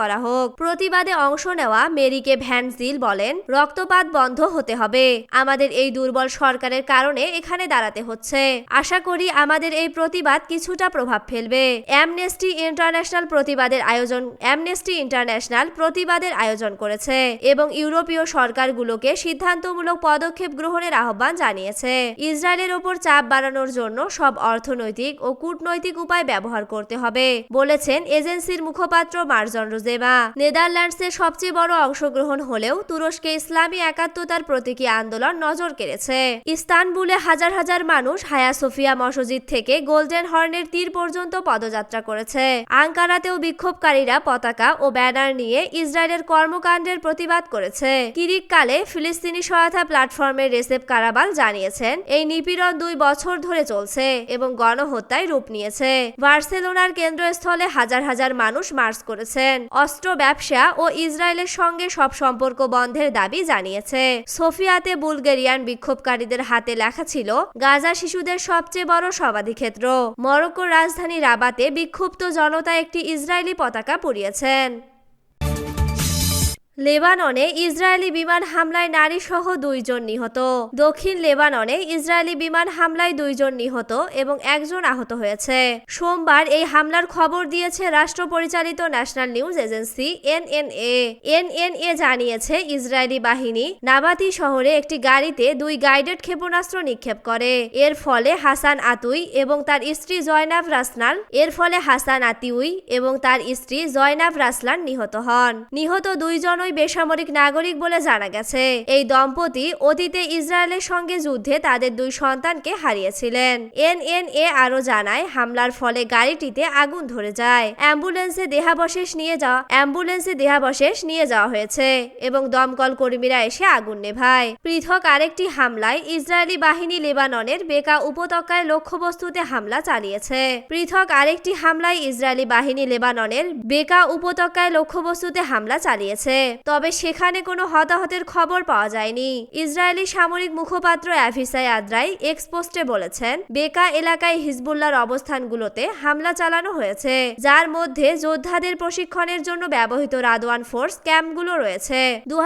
করা হোক। প্রতিবাদে অংশ নেওয়া মেরিকে ভ্যানজিল বলেন, রক্তপাত বন্ধ হতে হবে। আমাদের এই দুর্বল সরকারের কারণে এখানে দাঁড়াতে হচ্ছে। আশা করি আমাদের এই প্রতিবাদ কিছুটা প্রভাব ফেলবে। অ্যামনেস্টি ইন্টারন্যাশনাল প্রতিবাদের আয়োজন, অ্যামনেস্টি ইন্টারন্যাশনাল প্রতিবাদের আয়োজন করেছে এবং ইউরোপীয় সরকারগুলোকে সিদ্ধান্তমূলক পদক্ষেপ গ্রহণের আহ্বান জানিয়েছে। ইসরায়েলের ওপর চাপ বাড়ানোর জন্য সব অর্থনৈতিক ও কূটনৈতিক উপায় ব্যবহার করতে হবে, বলেছেন এজেন্সির মুখপাত্র মার্জন রোজেমা নেদারল্যান্ডসের সবচেয়ে বড় অংশগ্রহণ হলেও তুরস্কে ইসলামী একাত্মতার প্রতীকী আন্দোলন নজর কেড়েছে। ইস্তানবুলে হাজার হাজার মানুষ হায়া সোফিয়া মসজিদ থেকে গোল্ডেন হর্নের তীর পর্যন্ত পদযাত্রা করেছে। আঙ্কারাতেও বিক্ষোভকারীরা পতাকা ও ব্যানার নিয়ে ইসরায়েলের কর্মকাণ্ডের প্রতিবাদ করেছে। কিরিককালে ফিলিস্তিনি সহায়তা প্ল্যাটফর্মের রেসেপ কারাবাল জানিয়েছেন, এই নিপীড়ন দুই বছর ধরে চলছে এবং গণহত্যায় রূপ নিয়েছে। বার্সেলোনার কেন্দ্রস্থলে হাজার হাজার মানুষ মার্চ করেছেন। অস্ত্র ব্যবসা ও ইসরায়েলের সঙ্গে সব সম্পর্ক বন্ধের দাবি জানিয়েছে। সোফিয়াতে বুলগেরিয়ান বিক্ষোভকারীদের হাতে লেখা ছিল, গাজা শিশুদের সবচেয়ে বড় সমাধিক্ষেত্র। মরক্কোর রাজধানী রাবাতে বিক্ষুব্ধ জনতা একটি ইসরায়েলি পতাকা পুড়িয়েছেন। লেবাননে ইসরায়েলি বিমান হামলায় নারী সহ দুইজন নিহত। দক্ষিণ লেবাননে ইসরায়েলি বিমান হামলায় দুইজন নিহত এবং একজন আহত হয়েছে। সোমবার এই হামলার খবর দিয়েছে রাষ্ট্র পরিচালিত national news agency NNA. NNA জানিয়েছে, ইসরায়েলি বাহিনী নাবাতি শহরে একটি গাড়িতে দুই গাইডেড ক্ষেপণাস্ত্র নিক্ষেপ করে। এর ফলে হাসান আতুই এবং তার স্ত্রী জয়নাব রাসনাল এর ফলে হাসান আতিউই এবং তার স্ত্রী জয়নাব রাসলান নিহত হন। নিহত দুইজনই বেসামরিক নাগরিক বলে জানা গেছে। এই দম্পতি অতীতে ইসরায়েলের সঙ্গে যুদ্ধে তাদের দুই সন্তানকে হারিয়েছিলেন। এনএনএ আরও জানায়, হামলার ফলে গাড়িটিতে আগুন ধরে যায়। অ্যাম্বুলেন্সে দেহাবশেষ নিয়ে যাওয়া, অ্যাম্বুলেন্সে দেহাবশেষ নিয়ে যাওয়া হয়েছে এবং দমকল কর্মীরা এসে আগুন নেভায়। পৃথক আরেকটি হামলায় ইসরায়েলি বাহিনী লেবাননের বেকা উপত্যকায় লক্ষ্যবস্তুতে হামলা চালিয়েছে। পৃথক আরেকটি হামলায় ইসরায়েলি বাহিনী লেবাননের বেকা উপত্যকায় লক্ষ্যবস্তুতে হামলা চালিয়েছে। তবে সেখানে কোনো হতাহতের খবর পাওয়া যায়নি। ইসরায়েলি সামরিক মুখপাত্র অ্যাভিসাই আদ্রাই এক্সপোস্টে বলেছেন, বেকা এলাকায় হিজবুল্লার অবস্থানগুলোতে হামলা চালানো হয়েছে, যার মধ্যে যোদ্ধাদের প্রশিক্ষণের জন্য ব্যবহৃত রাদওয়ান ফোর্স ক্যাম্পগুলো রয়েছে। দু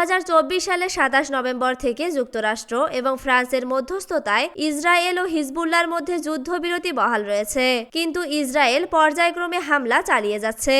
সালে সাতাশ নভেম্বর থেকে যুক্তরাষ্ট্র এবং ফ্রান্সের মধ্যস্থতায় ইসরায়েল ও হিজবুল্লার মধ্যে যুদ্ধবিরতি বহাল রয়েছে। কিন্তু ইসরায়েল পর্যায়ক্রমে হামলা চালিয়ে যাচ্ছে।